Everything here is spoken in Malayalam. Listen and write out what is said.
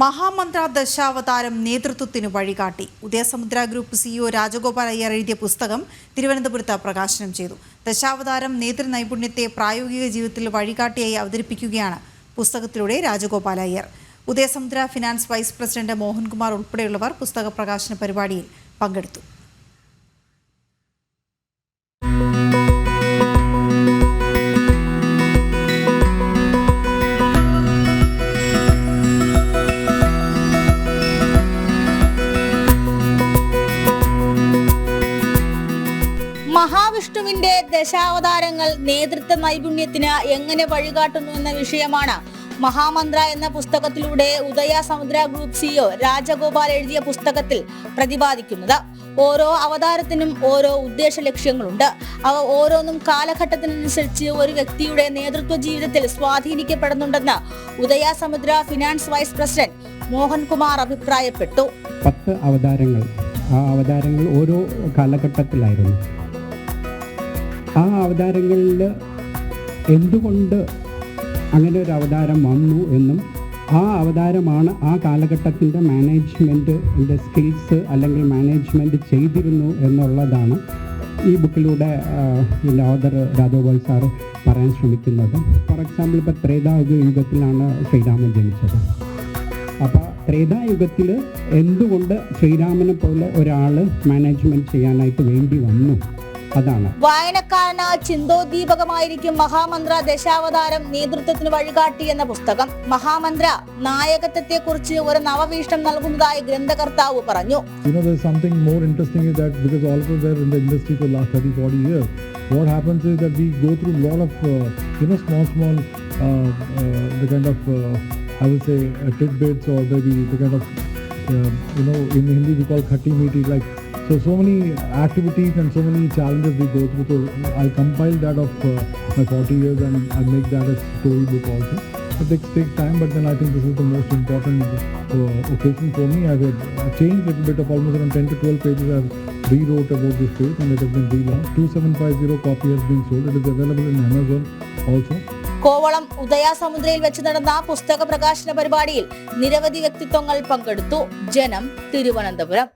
മഹാമന്ത്ര ദശാവതാരം നേതൃത്വത്തിന് വഴികാട്ടി. ഉദയസമുദ്ര ഗ്രൂപ്പ് സിഇഒ രാജഗോപാൽ അയ്യർ എഴുതിയ പുസ്തകം തിരുവനന്തപുരത്ത് പ്രകാശനം ചെയ്തു. ദശാവതാരം നേതൃനൈപുണ്യത്തെ പ്രായോഗിക ജീവിതത്തിൽ വഴികാട്ടിയായി അവതരിപ്പിക്കുകയാണ് പുസ്തകത്തിലൂടെ Rajagopal Iyer. Udayasamudra finance vice president Mohankumar ഉൾപ്പെടെയുള്ളവർ പുസ്തക പ്രകാശന പരിപാടിയിൽ പങ്കെടുത്തു. മഹാവിഷ്ണുവിന്റെ ദശാവതാരങ്ങൾ നേതൃത്വ നൈപുണ്യത്തിന് എങ്ങനെ വഴികാട്ടുന്നു എന്ന വിഷയമാണ് മഹാമന്ത്ര എന്ന പുസ്തകത്തിലൂടെ ഉദയ സമുദ്ര ഗ്രൂപ്പ് സിഒ രാജഗോപാൽ എഴുതിയ പുസ്തകത്തിൽ പ്രതിപാദിക്കുന്നത്. ഓരോ അവതാരത്തിനും ഓരോ ഉദ്ദേശ ലക്ഷ്യങ്ങളുണ്ട്. അവ ഓരോന്നും കാലഘട്ടത്തിനനുസരിച്ച് ഒരു വ്യക്തിയുടെ നേതൃത്വ ജീവിതത്തിൽ സ്വാധീനിക്കപ്പെടുന്നുണ്ടെന്ന് ഉദയ സമുദ്ര ഫിനാൻസ് വൈസ് പ്രസിഡന്റ് മോഹൻകുമാർ അഭിപ്രായപ്പെട്ടു. പത്ത് അവതാരങ്ങൾ. ആ അവതാരങ്ങൾ ഓരോ കാലഘട്ടത്തിലായിരുന്നു. ആ അവതാരങ്ങളിൽ എന്തുകൊണ്ട് അങ്ങനെ ഒരു അവതാരം വന്നു എന്നും ആ അവതാരമാണ് ആ കാലഘട്ടത്തിന്റെ മാനേജ്മെന്റിന്റെ സ്കിൽസ് അല്ലെങ്കിൽ മാനേജ്മെന്റ് ചെയ്തിരുന്നു എന്നുള്ളതാണ് ഈ ബുക്കിലൂടെ ഇതിന്റെ ഓദർ രാധോപാൽ സാർ പറയാൻ ശ്രമിക്കുന്നത്. ഫോർ എക്സാമ്പിൾ ഇപ്പോൾ ത്രേതായുഗ യുഗത്തിലാണ് ശ്രീരാമൻ ജനിച്ചത്. അപ്പോൾ ത്രേതായുഗത്തിൽ എന്തുകൊണ്ട് ശ്രീരാമനെ പോലെ ഒരാൾ മാനേജ്മെന്റ് ചെയ്യാനായിട്ട് വേണ്ടി വന്നു? അതാണ് വായനക്കാരന് ചിന്തോദ്ദീപകമായിരിക്കും മഹാമന്ത്ര ദശാവതാരം നേതൃത്വത്തിന് വഴികാട്ടി എന്ന പുസ്തകം മഹാമന്ത്ര നായകത്വത്തെ കുറിച്ച് ഒരു നവവീക്ഷണം നൽകുന്നതായി ഗ്രന്ഥകർത്താവ് പറഞ്ഞു all of us were in the industry for the last 30, 40 years, what happens is that we go through a lot of, uh, you know, small, small, uh, uh, the kind of, uh, I would say, uh, tidbits or maybe the kind of, uh, you know, in Hindi we call khatti meaty, like, so, so many activities and so many challenges we go through. So, I'll compile that of uh, my 40 years and I'll make that a storybook also. It takes, time, but then I think this is the most important uh, occasion for me. I've uh, changed a little bit of almost around 10 to 12 pages. I've rewrote about this page and it has been relaunched. 2750 copy has been sold. It is available in Amazon also. Kovalam ഉദയാസമുദ്രയിൽ വെച്ച് നടന്ന പുസ്തക പ്രകാശന പരിപാടിയിൽ നിരവധി വ്യക്തിത്വങ്ങൾ പങ്കെടുത്തു ജനം തിരുവനന്തപുരം